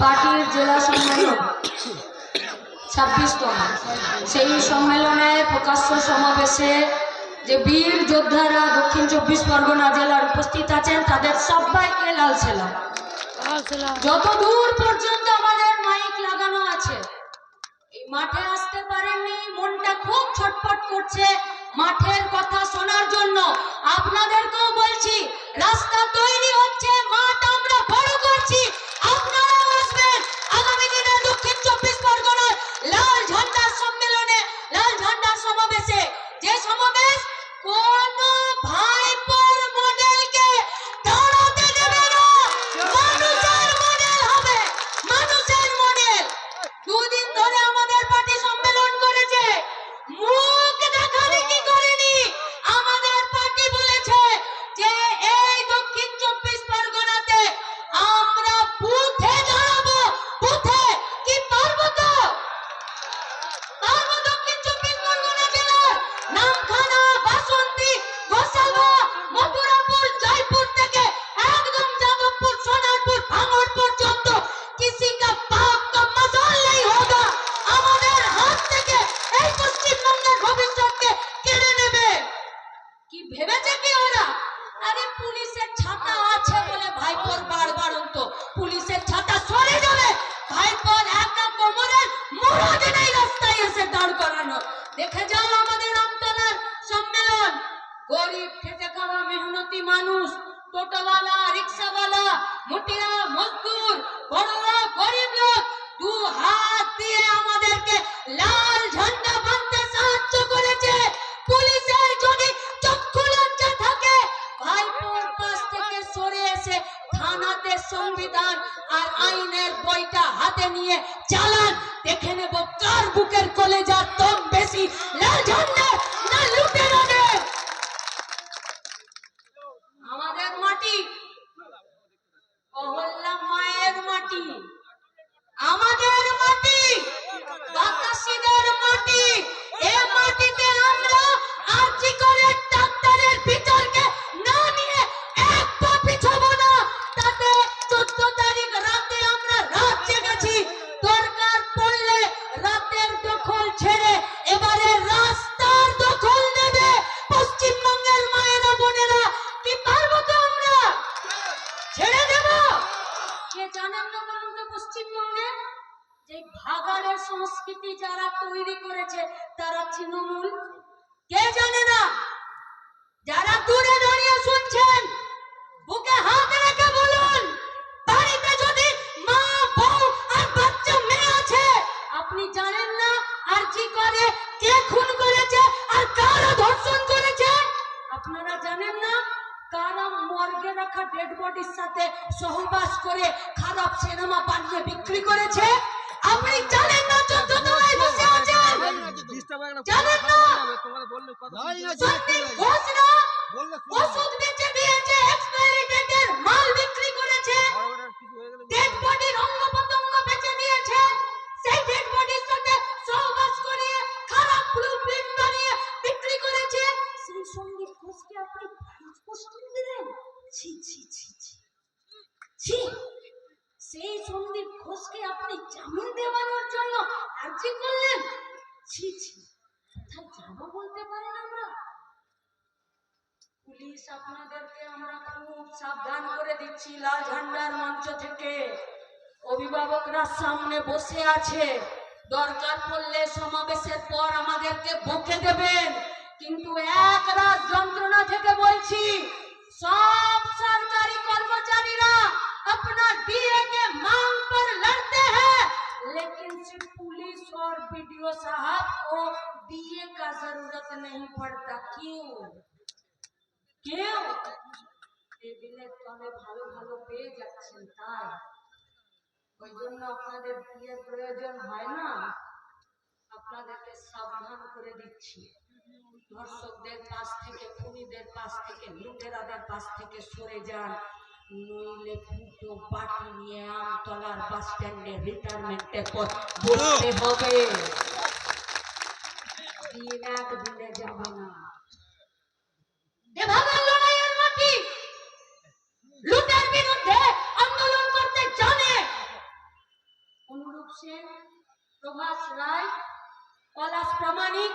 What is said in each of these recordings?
পার্টির জেলা সম্মেলন ছাব্বিশতম। সেই সম্মেলনে প্রকাশ্য সমাবেশে যে বীর যোদ্ধারা দক্ষিণ চব্বিশ পরগনা জেলার উপস্থিত আছেন তাদের সবাইকে লাল সেলাম। যত দূর পর্যন্ত আমাদের মাইক লাগানো আছে এই মাঠে আসতে পারেননি মনটা খুব ছটফট করছে মাঠের কথা শোনার জন্য। আপনাদেরকেও বলছি রাস্তা তৈরি হচ্ছে মাঠ আমরা বড় করছি। লাল ঝান্ডার সম্মেলনে লাল ঝান্ডার সমাবেশে। যে সমাবেশ কোন নিয়ে চালান। দেখে নেব কার বুকের কলেজা তোর বেশি। ভাগাড়ের সংস্কৃতি যারা তৈরি করেছে, তারা তৃণমূল। কে জানে না? যারা দূরে দাঁড়িয়ে শুনছেন, বুকে হাত রেখে বলুন, বাড়িতে যদি মা, বউ আর বাচ্চা মেয়ে আছে, আপনি জানেন না আর কি করে, কে খুন করেছে আর কারা ধর্ষণ করেছে? আপনারা জানেন না? কারা মর্গে রাখা ডেড বডির সাথে সহবাস করে খারাপ সিনেমা বানিয়ে বিক্রি করেছে? আপনি জানেন না চোদ্দ তলায় বসে আছেন। জানেন না সন্দীপ ঘোষরা ওষুধ বেচে দিয়েছে এক্সপায়ারি ডেটের মাল বিক্রি করেছে। ডেড বডির সামনে বসে আছে দরকার পড়লে সমাবেশের পর আমাদেরকে বকে দেবেন কিন্তু এক রাত যন্ত্রণা থেকে বলছি সব সরকারি কর্মচারীরা अपना डीए के मांग पर लड़ते हैं लेकिन सिर्फ पुलिस और बीडीओ साहब को डीए का जरूरत नहीं पड़ता क्यों কেউ টেবিলের তলে ভালো ভালো পেয়ে যাচ্ছেন তাই ওই জন্য আপনাদের বিয়ের প্রয়োজন হয় না। আপনাদেরকে সাবধান করে দিচ্ছি। ধর্ষকদের পাশ থেকে, খুনিদের পাশ থেকে, লুটেরাদের পাশ থেকে সরে যান। নইলে ফুটো বাটি নিয়ে আমতলার বাস স্ট্যান্ডে রিটায়ারমেন্টের পর বসতে হবে। দিন এক দিনে যাবে না। লড়াইয়ের মাটি লুটের বিরুদ্ধে আন্দোলন করতে জানে সেন প্রভাস রায় পলাশ প্রামাণিক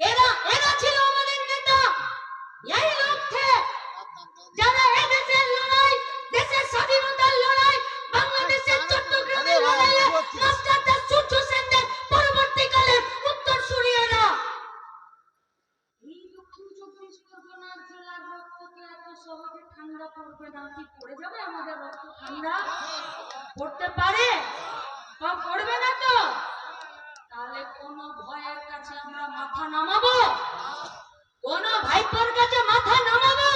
এরা এরা ছিল আমাদের নেতা। এই লোক थे যারা এই দেশের লড়াই দেশের স্বাধীনতার লড়াই বাংলাদেশের চট্টগ্রামের লড়াইয়ে সূর্য সেনদের পরবর্তীকালে উত্তর সুরিয়ারা এই দক্ষিণ চব্বিশ পরগনার জেলার রক্ত তো এত সহজে ঠান্ডা পড়বে না কি পড়ে যাবে আমাদের রক্ত ঠান্ডা? পড়তে পারে? পড়বে না তো? তাহলে কোন ভয়ের কাছে আমরা মাথা নামাবো? কোন ভাইপোর কাছে মাথা নামাবো?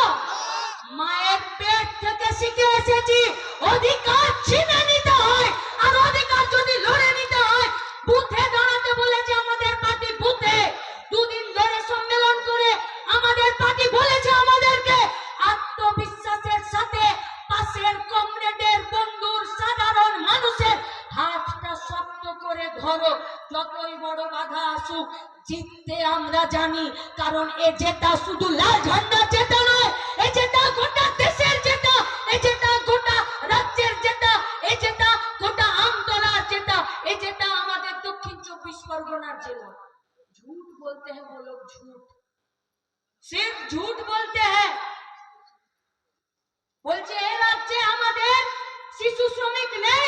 মায়ের পেট থেকে শিখে এসেছি, অধিকার ছিনে করে ধরো যতই বড় বাধা আসুক জিততে আমরা জানি কারণ এ জেতা শুধু লাল ঝান্ডা জেতা নয় এ জেতা গোটা দেশের জেতা এ জেতা গোটা রাজ্যের জেতা এ জেতা গোটা আমতলার জেতা এ জেতা আমাদের দক্ষিণ চব্বিশ পরগনার জেলা झूठ बोलते हैं वो लोग झूठ सिर्फ झूठ बोलते हैं বলছে এ রাজ্যে আমাদের শিশু শ্রমিক নেই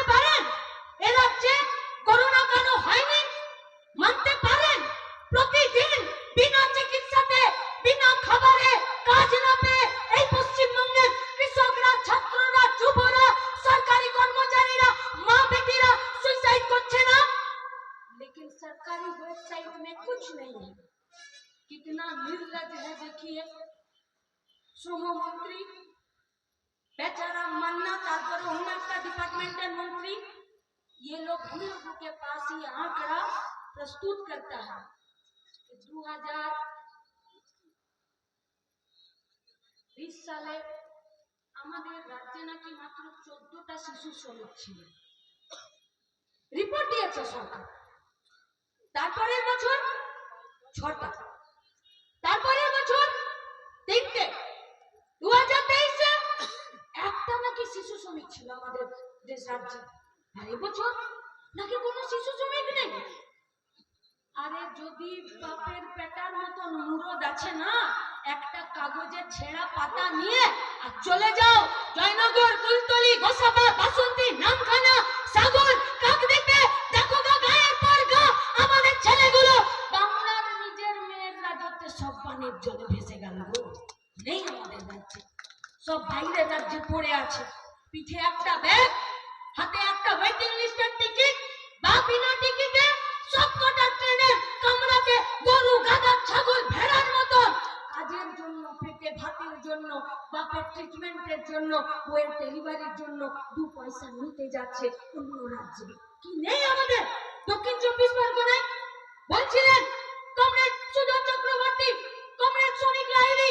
कितना निर्लज है देखिए শ্রম মন্ত্রী बेचारा मन्ना तारपर उन्नत का डिपार्टमेंटल मंत्री ये लोग हम लोगों के पास ही आंकड़ा प्रस्तुत करता है कि दो हजार বিশ সালে আমাদের রাজ্যে নাকি মাত্র চোদ্দটা শিশু শ্রমিক ছিল রিপোর্ট দিয়েছে সরকার তারপরের বছর ছটা ছেঁড়া পাতা নিয়ে আর চলে যাও। জয়নগর কুলতলি গোসাবা, বাসন্তী, নামখানা, সাগর, কাকদ্বীপে। দেখো আমাদের ছেলেগুলো। বাংলার নিজের মেয়ের রাজত্বে সব পানির জলে ভেসে গেল গো নেই আমাদের রাজ্যে সব বাইরের রাজ্যে পড়ে আছে। পিঠে একটা ব্যাগ হাতে একটা ওয়েটিং লিস্টের টিকিট বা বিনা টিকিটে সব কটা ট্রেনের কামরাতে গরু, গাধা, ছাগল ভেড়ার মতন। কাজের জন্য, পেটে ভাতের জন্য, বাপের ট্রিটমেন্টের জন্য বইয়ের ডেলিভারির জন্য দু পয়সা নিতে যাচ্ছে অন্য রাজ্যে। কি নেই আমাদের? দক্ষিণ চব্বিশ পরগনায় বলছিলেন, কমরেড সুজন চক্রবর্তী, কমরেড শ্রমিক লাহিড়ী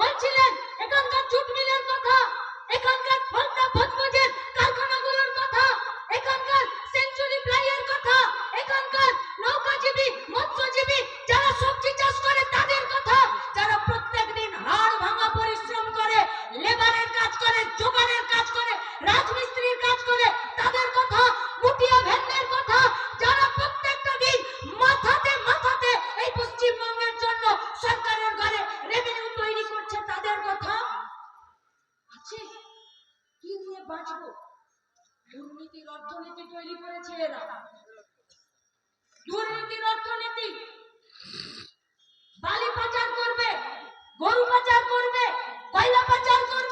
বলছিলেন, এখানকার জুট মিলের কথা এখানকার ফলতা ভোজভোজের কারখানাগুলোর কথা এখানকার সেঞ্চুরি প্লাইয়ের কথা এখানকার নৌকাজীবী মৎস্যজীবী যারা সবজি চাষ করে তাদের কথা যারা প্রত্যেকদিন হাড় ভাঙা পরিশ্রম করে লেবারের কাজ করে জোগানের কাজ করে রাজমিস্ত্রির কাজ করে তাদের কথা মুটিয়া ভ্যানের কথা যারা প্রত্যেকটা দিন মাথাতে মাথাতে এই পশ্চিমবঙ্গের জন্য সরকারের ঘরে রেভিনিউ তৈরি করছে তাদের কথা আছে কি নিয়ে বাঁচবো দুর্নীতির অর্থনীতি তৈরি করেছে এরা। দুর্নীতির অর্থনীতি। বালি পাচার করবে, গরু পাচার করবে, কয়লা পাচার করবে।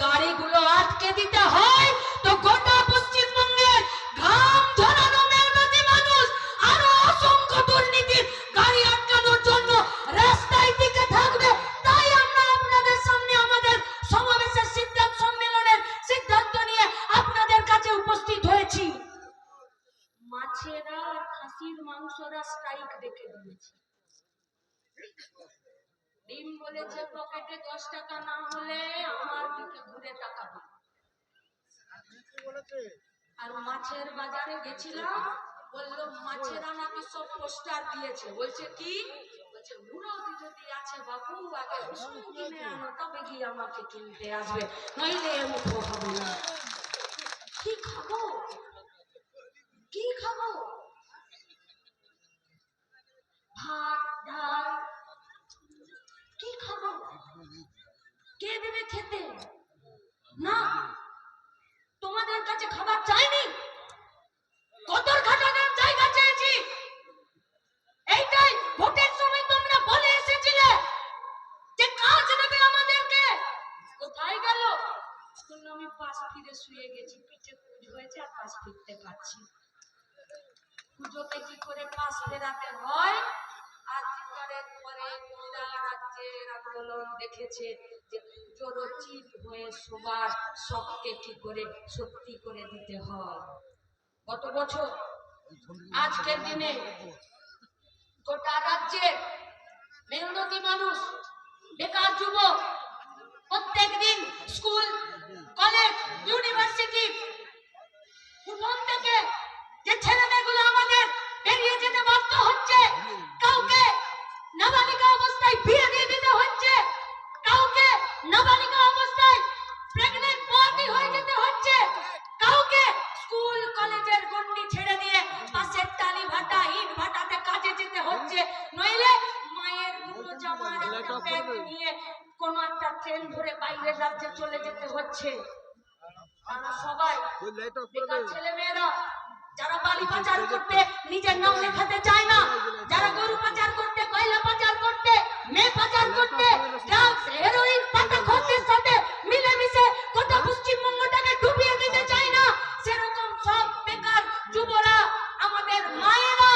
গাড়িগুলো আটকে দিতে বলেছে, পকেটে দশ টাকা না হলে আমার দিকে ঘুরে তাকাবে আর মাছের বাজারে গেছিলাম, বলল, মাছেরা নাকি সব পোস্টার দিয়েছে? বলছে, কি? বলছে, মুরগি যদি আছে বাবু, আগে রসুন কিনে আনো, তবে গিয়ে আমাকে কিনতে আসবে, নইলে এ মুখো খাব না। কি খাব কি খাব ভাত ডাল কি খাব কে দেবে খেতে না তোমাদের কাছে খাবার চাইনি কতর খাটানোর জায়গা চেয়েছি এইটাই ভোটের সময় তোমরা বলে এসেছিলে যে কাজ নেবে আমাদেরকে কোথায় গেল শুনলাম আমি পাশ ফিরে শুয়ে গেছি পিঠে পুজ হয়েছে আর পাশ ফিরতে পারছি পুজোতে কি করে পাশ ফেরাতে হয় আর কি করে পরে গোটা রাজ্যের আন্দোলন দেখেছে যে পুজোর হয়ে সবার সবকে কি করে সত্যি করে দিতে হয়। গত বছর, আজকের দিনে গোটা রাজ্যের মেহনতি মানুষ, বেকার যুবক প্রত্যেক দিন স্কুল, কলেজ, ইউনিভার্সিটি প্রথম থেকে যে ছেলে মেয়েগুলো আমাদের বেরিয়ে যেতে বাধ্য হচ্ছে, কাউকে নাবালিকা অবস্থায় বিয়ে দিয়ে দিতে হচ্ছে কাউকে নাবালিকা অবস্থায় প্রেগনেন্ট মাটি হয়ে যেতে হচ্ছে। কাউকে স্কুল কলেজের গন্ডি ছেড়ে দিয়ে পাশের টালি ভাটা ইট ভাটাতে কাজে যেতে হচ্ছে। নইলে মায়ের দুটো জামার একটা ব্যাগ নিয়ে কোনো একটা ট্রেন ধরে বাইরের রাজ্যে চলে যেতে হচ্ছে। তারা সবাই বেকার ছেলে মেয়েরা যারা বালি পাচার করতে নিজের নাম লেখাতে চায় না। যারা গরু পাচার করতে কয়লা পাচার করতে মেয়ে পাচার করতে ড্রাগস হেরোইন পাতা খরচের সাথে মিলেমিশে গোটা পশ্চিমবঙ্গটাকে ডুবিয়ে দিতে চায় না। সেরকম সব বেকার যুবরা আমাদের মায়েরা।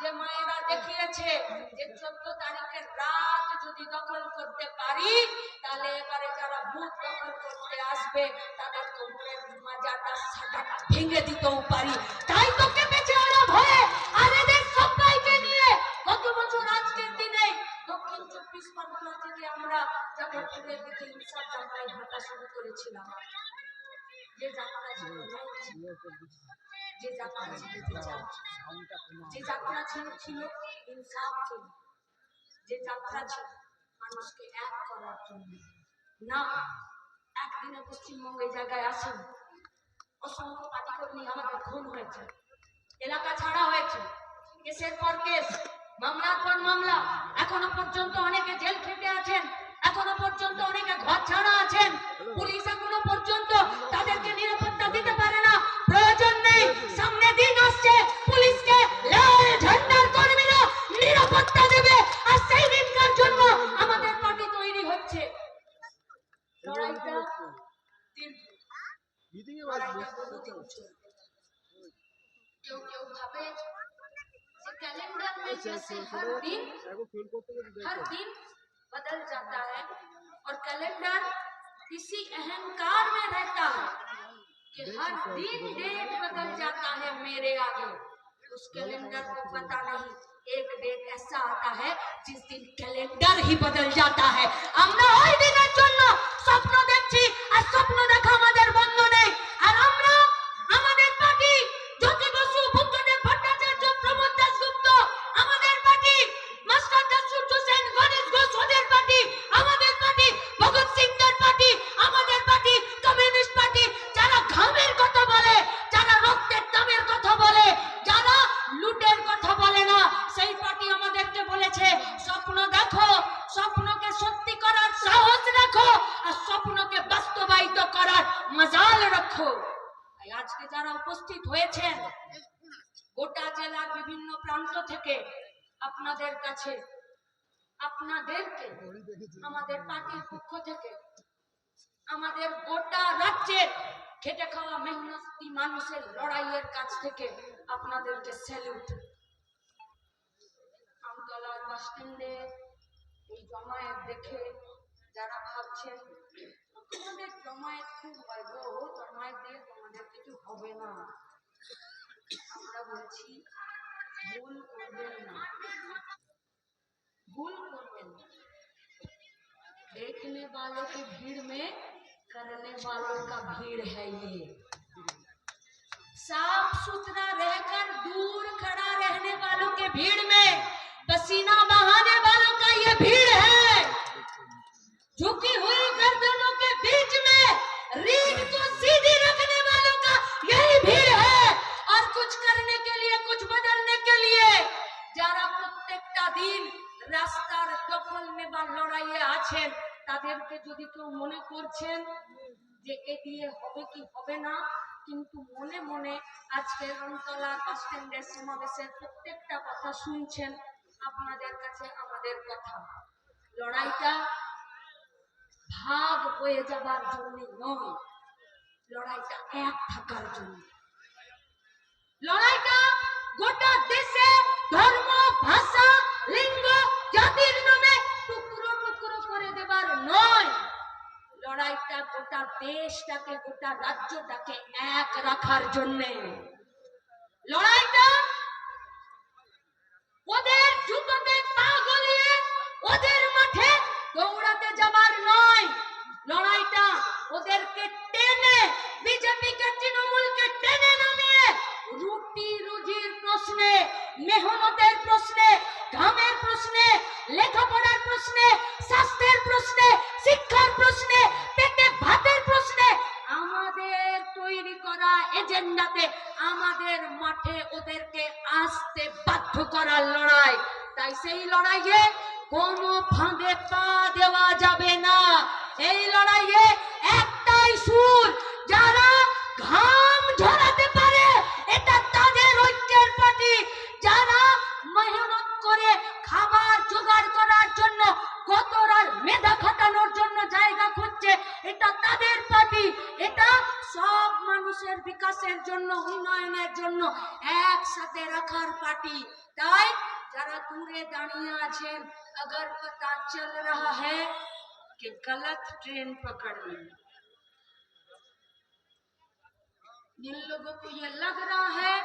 যে মায়েরা দেখিয়েছে যে চোদ্দ তারিখের রাত যদি দখল করতে পারি, তাহলে এবারে যারা বুথ দখল করতে আসবে, তাদের কোমরের মাজাটা সাটাটা ভেঙে দিতেও পারি তাই তো কেঁপেছে ওরা ভয়ে আর এদের সবাইকে নিয়ে গত বছর আজকের দিনে দক্ষিণ চব্বিশ পরগনা থেকে আমরা যাদবপুরের দিকে ইনসাফ যাত্রায় হাঁটা শুরু করেছিলাম। যে যাত্রা ছিল যে যাত্রা ছিল যে যাত্রা ছিল ছিল ইনসাফ ছিল যে যাত্রা ছিল মানুষকে এক করার জন্য। না একদিনে পশ্চিমবঙ্গ জায়গায় আসেন। অসংখ্য পাটি কর্মী আমাদের খুন হয়েছে। এলাকা ছাড়া হয়েছে। কেসের পর কেস মামলার পর মামলা। এখনও পর্যন্ত অনেকে জেল খেটে আছেন। এখনও পর্যন্ত অনেকে ঘর ছাড়া আছেন। পুলিশ इसी अहंकार में रहता है कि हर दिन डेट बदल जाता है मेरे आगे। उस कैलेंडर को पता नहीं एक डेट ऐसा आता है जिस दिन कैलेंडर ही बदल जाता है। প্রান্ত থেকে আপনাদের কাছে, আপনাদেরকে, আমাদের পার্টির পক্ষ থেকে, আমাদের গোটা রাজ্যের খেটে খাওয়া মেহনতি মানুষের লড়াইয়ের কাছ থেকে আপনাদেরকে স্যালুট আমতলার বাস স্ট্যান্ডে এই জমায়েত দেখে যারা ভাবছেন তোমাদের জমায়েত খুব হয় জমায়েত দিয়ে তোমাদের কিছু হবে না। আমরা বলছি ভুল করবেন না देखने वालों की भीड़ में करने वालों का भीड़ है ये। साफ़ सुथरा रहकर दूर खड़ा रहने वालों के भीड़ में, पसीना হবে কি হবে না, কিন্তু মনে মনে আজকে রংতলা বাস স্ট্যান্ডের সমাবেশের প্রত্যেকটা কথা শুনছেন আপনাদের কাছে আমাদের কথা। লড়াইটা ভাগ হয়ে যাবার জন্য নয়, লড়াইটা এক থাকার জন্য। লড়াইটা গোটা দেশে ধর্ম, ভাষা, লিঙ্গ, জাতির নামে টুকরো টুকরো করে দেবার নয়। লড়াইটা গোটা দেশটাকে, গোটা রাজ্যটাকে এক রাখার জন্যে। লড়াইটা ওদের জুতোতে পা গলিয়ে ওদের মাঠে দৌড়াতে যাবার নয়। লড়াইটা ওদেরকে টেনে, বিজেপিকে, তৃণমূলকে টেনে নামিয়ে রুটি রুজির প্রশ্নে, মেহনতের প্রশ্নে, ঘামের প্রশ্নে, লেখাপড়ার প্রশ্নে, স্বাস্থ্যের প্রশ্নে মাঠে ওদেরকে আসতে বাধ্য করার লড়াই। তাই সেই লড়াইয়ে কোনো ফাঁদে পা দেওয়া যাবে জন্য উন্নয়নের জন্য একসাথে রাখার পার্টি তাই যারা দূরে দাঁড়িয়ে আছেন अगर पता चल रहा है कि गलत ट्रेन पकड़ ली जिन लोगों को ये लग रहा है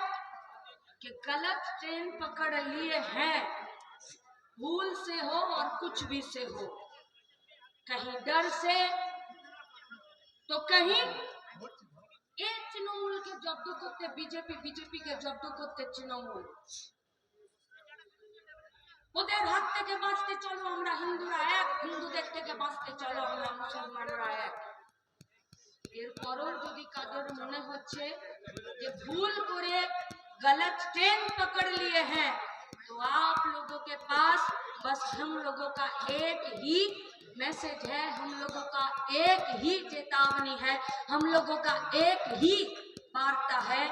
कि गलत ट्रेन पकड़ लिए हैं भूल से हो और कुछ भी से हो कहीं डर से तो कहीं एक तृणमूल के जब्द करते बीजेपी बीजेपी के जब्द करते तृणमूल ওদের হাত থেকে বাঁচতে চলো আমরা হিন্দুরা এক হিন্দুদের থেকে বাঁচতে চলো আমরা মুসলমানরা এক এরপরও যদি কাদের মনে হচ্ছে যে ভুল করে गलत ट्रेन पकड़ लिए हैं तो आप लोगों के पास बस हम लोगों का एक ही मैसेज है हम लोगों का एक ही चेतावनी है हम लोगों का एक ही वार्ता है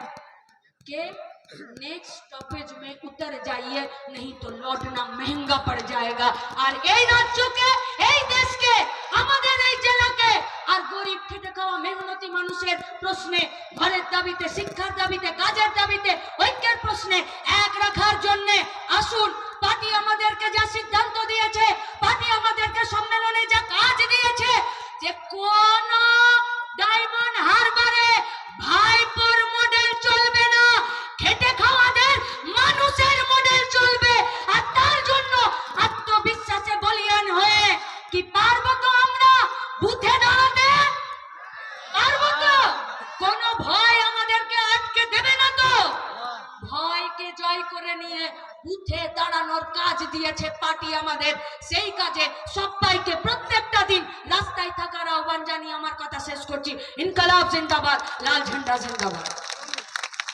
कि नेक्स्ट स्टॉपेज में उतर जाइए नहीं तो लौटना महंगा पड़ जाएगा আর এই রাজ্যকে এই দেশকে আমাদের এই জেলাকে আর গরিব খেটে খাওয়া মেহনতি মানুষের প্রশ্নে ঘরের দাবিতে শিক্ষার দাবিতে কাজের দাবিতে ঐক্যের প্রশ্নে এক রাখার জন্য আসুন পার্টি আমাদেরকে যা সিদ্ধান্ত